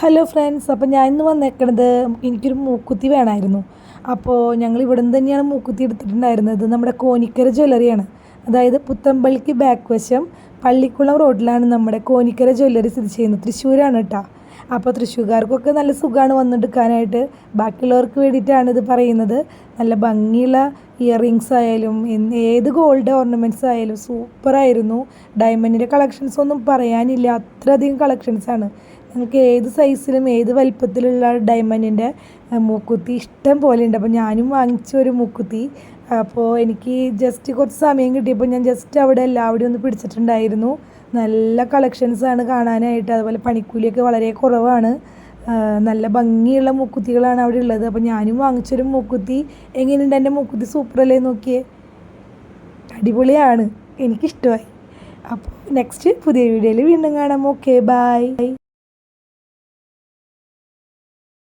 Hello friends അപ്പോൾ ഞാൻ ഇന്ന് വന്നേക്കണത് എനിക്കൊരു മൂക്കുത്തി വേണമായിരുന്നു അപ്പോൾ ഞങ്ങൾ ഇവിടെ നിന്ന് തന്നെയാണ് മൂക്കുത്തി എടുത്തിട്ടുണ്ടായിരുന്നത്. നമ്മുടെ കോനിക്കര ജ്വല്ലറിയാണ്. അതായത് പുത്തമ്പള്ളിക്ക് ബാക്ക് വശം പള്ളിക്കുളം റോഡിലാണ് നമ്മുടെ കോനിക്കര ജ്വല്ലറി സ്ഥിതി ചെയ്യുന്നത്. തൃശ്ശൂരാണ് കേട്ടോ അപ്പോൾ തൃശ്ശൂർക്കാർക്കൊക്കെ നല്ല സുഖമാണ് വന്നെടുക്കാനായിട്ട് ബാക്കിയുള്ളവർക്ക് വേണ്ടിയിട്ടാണ് ഇത് പറയുന്നത്. നല്ല ഭംഗിയുള്ള ഇയറിങ്സ് ആയാലും എന്ത് ഏത് ഗോൾഡ് ഓർണമെന്റ്സ് ആയാലും സൂപ്പറായിരുന്നു ഡയമണ്ടിന്റെ കളക്ഷൻസ് ഒന്നും പറയാനില്ല. അത്രയധികം കളക്ഷൻസാണ് നിങ്ങൾക്ക് ഏത് സൈസിലും ഏത് വലിപ്പത്തിലുള്ള ഡയമണ്ടിന്റെ മൂക്കുത്തി ഇഷ്ടം പോലെ ഉണ്ട്. അപ്പോൾ ഞാനും വാങ്ങിച്ച ഒരു മൂക്കുത്തി. അപ്പോൾ എനിക്ക് ജസ്റ്റ് കുറച്ച് സമയം കിട്ടിയപ്പോൾ ഞാൻ ജസ്റ്റ് അവിടെ എല്ലാവിടെയും ഒന്ന് പിടിച്ചിട്ടുണ്ടായിരുന്നു. നല്ല കളക്ഷൻസാണ് കാണാനായിട്ട്. അതുപോലെ പണിക്കൂലിയൊക്കെ വളരെ കുറവാണ്. നല്ല ഭംഗിയുള്ള മൂക്കുത്തികളാണ് അവിടെ ഉള്ളത്. അപ്പോൾ ഞാനും വാങ്ങിച്ചൊരു മൂക്കുത്തി. എങ്ങനെയുണ്ട് എന്റെ മൂക്കുത്തി? സൂപ്പറല്ലേ നോക്കിയേ? അടിപൊളിയാണ്. എനിക്കിഷ്ടമായി. അപ്പോൾ നെക്സ്റ്റ് പുതിയ വീഡിയോയിൽ വീണ്ടും കാണാം. Okay bye